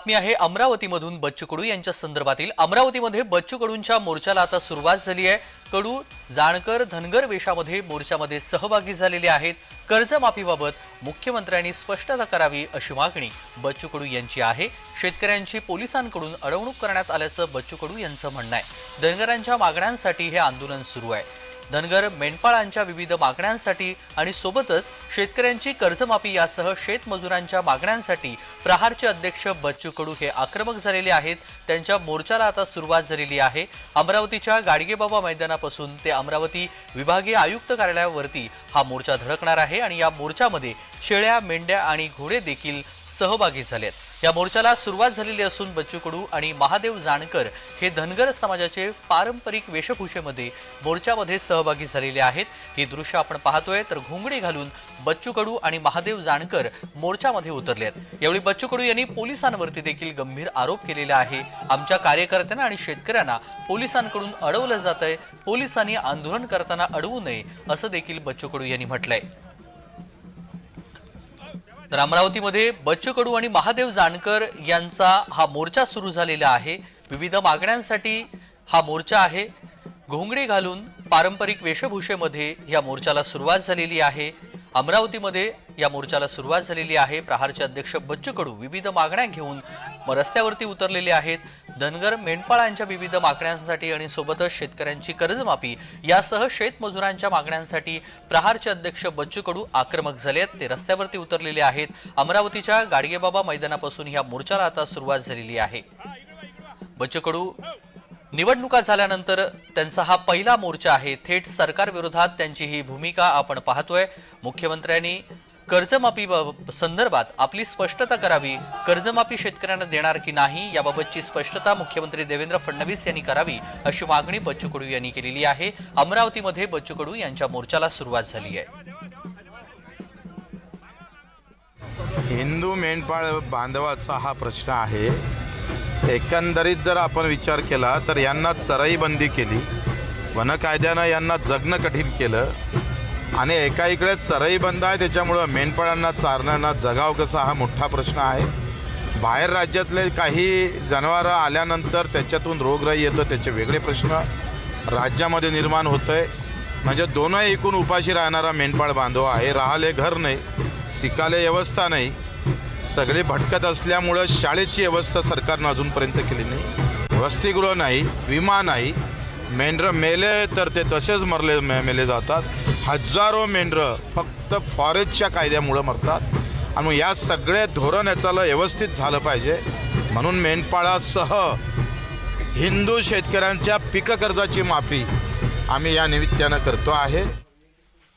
बातमी आहे अमरावतीमधून बच्चू कडू यांच्या संदर्भातील. अमरावतीमध्ये बच्चू कडूंच्या मोर्चाला आता सुरुवात झाली आहे. कडू जाणकर धनगर वेशामध्ये मोर्चामध्ये सहभागी झालेले आहेत. कर्जमाफीबाबत मुख्यमंत्र्यांनी स्पष्टता करावी अशी मागणी बच्चू कडू यांची आहे. शेतकऱ्यांची पोलिसांकडून अडवणूक करण्यात आल्याचं बच्चू कडू यांचं म्हणणं आहे. धनगरांच्या मागण्यांसाठी हे आंदोलन सुरू आहे. धनगर मेंढपाळांच्या विविध मागण्यांसाठी आणि सोबतच शेतकऱ्यांची कर्जमाफी यासह शेतमजुरांच्या मागण्यांसाठी प्रहारचे अध्यक्ष बच्चू कडू हे आक्रमक झालेले आहेत. त्यांच्या मोर्चाला आता सुरुवात झालेली आहे. अमरावतीच्या गाडगेबाबा मैदानापासून ते अमरावती विभागीय आयुक्त कार्यालयावरती हा मोर्चा धडकणार आहे आणि या मोर्चामध्ये शेळ्या मेंढ्या आणि घोडे देखील सहभागी झालेत. या मोर्चाला सुरुवात झालेली असून बच्चू कडू आणि महादेव जानकर हे धनगर समाजाचे पारंपरिक वेशभूषेमध्ये मोर्चामध्ये सह सहभागी झालेले आहेत. ही दृश्य आपण पाहतोय. तर घोंगडी घालून बच्चू कडू आणि महादेव जानकर मोर्चामध्ये उतरले यावेळी बच्चू कडू यांनी पोलिसांवरती देखील गंभीर आरोप केलेला आहे. आमच्या कार्यकर्त्यांना आणि शेतकऱ्यांना पोलिसांकडून अडवलं जात आहे पोलिसांनी आंदोलन करताना अडवू नये असं देखील बच्चू कडू यांनी म्हटलंय. तर अमरावतीमध्ये बच्चू कडू आणि महादेव जानकर यांचा हा मोर्चा सुरू झालेला आहे. विविध मागण्यांसाठी हा मोर्चा आहे. घोंगडी घालून पारंपरिक वेशभूषेमध्ये या मोर्चाला सुरुवात झालेली आहे. अमरावतीमध्ये या मोर्चाला सुरुवात झालेली आहे. प्रहारचे अध्यक्ष बच्चू कडू विविध मागण्या घेऊन रस्त्यावरती उतरलेले आहेत. धनगर मेंढपाळांच्या विविध मागण्यांसाठी आणि सोबतच शेतकऱ्यांची कर्जमाफी यासह शेतमजुरांच्या मागण्यांसाठी प्रहारचे अध्यक्ष बच्चू कडू आक्रमक झाले आहेत. ते रस्त्यावरती उतरलेले आहेत. अमरावतीच्या गाडगेबाबा मैदानापासून या मोर्चाला आता सुरुवात झालेली आहे. बच्चू कडू निवडणुका झाल्यानंतर त्यांचा हा पहिला मोर्चा आहे. थेट सरकार विरोधात त्यांची ही भूमिका आपण पाहतोय. मुख्यमंत्र्यांनी कर्जमाफी संदर्भात आपली स्पष्टता करावी. कर्जमाफी शेतकऱ्यांना देणार की नाही याबाबतची स्पष्टता मुख्यमंत्री देवेंद्र फडणवीस यांनी करावी अशी मागणी बच्चू कडू यांनी केलेली आहे. अमरावतीमध्ये बच्चू कडू यांच्या मोर्चाला सुरुवात झाली आहे. हिंदू मेंढपाळ बांधवाचा हा प्रश्न आहे. एकंदरीत जर आपण विचार केला तर यांना चराई बंदी केली. वन कायद्यानं यांना जगणं कठीण केलं. आणि एका इकडे चराई बंद आहे त्याच्यामुळं मेंढपाळांना चारण्यांना जगाव कसा हा मोठा प्रश्न आहे. बाहेर राज्यातले काही जनावरं आल्यानंतर त्याच्यातून रोगराई येतो त्याचे वेगळे प्रश्न राज्यामध्ये निर्माण होतं आहे म्हणजे दोनही एकूण उपाशी राहणारा मेंढपाळ बांधव आहे. राहाले घर नाही शिकाले व्यवस्था नाही. सगळे भटकत असल्यामुळं शाळेची व्यवस्था सरकारनं अजूनपर्यंत केली नाही. वसतिगृह नाही विमा नाही. मेंढरं मेले तर ते तसेच मरले मे मेले जातात. हजारो मेंढरं फक्त फॉरेस्टच्या कायद्यामुळं मरतात. आणि मग या सगळे धोरण याचाला व्यवस्थित झालं पाहिजे. म्हणून मेंढपाळासह हिंदू शेतकऱ्यांच्या पीक कर्जाची माफी आम्ही या निमित्तानं करतो आहे.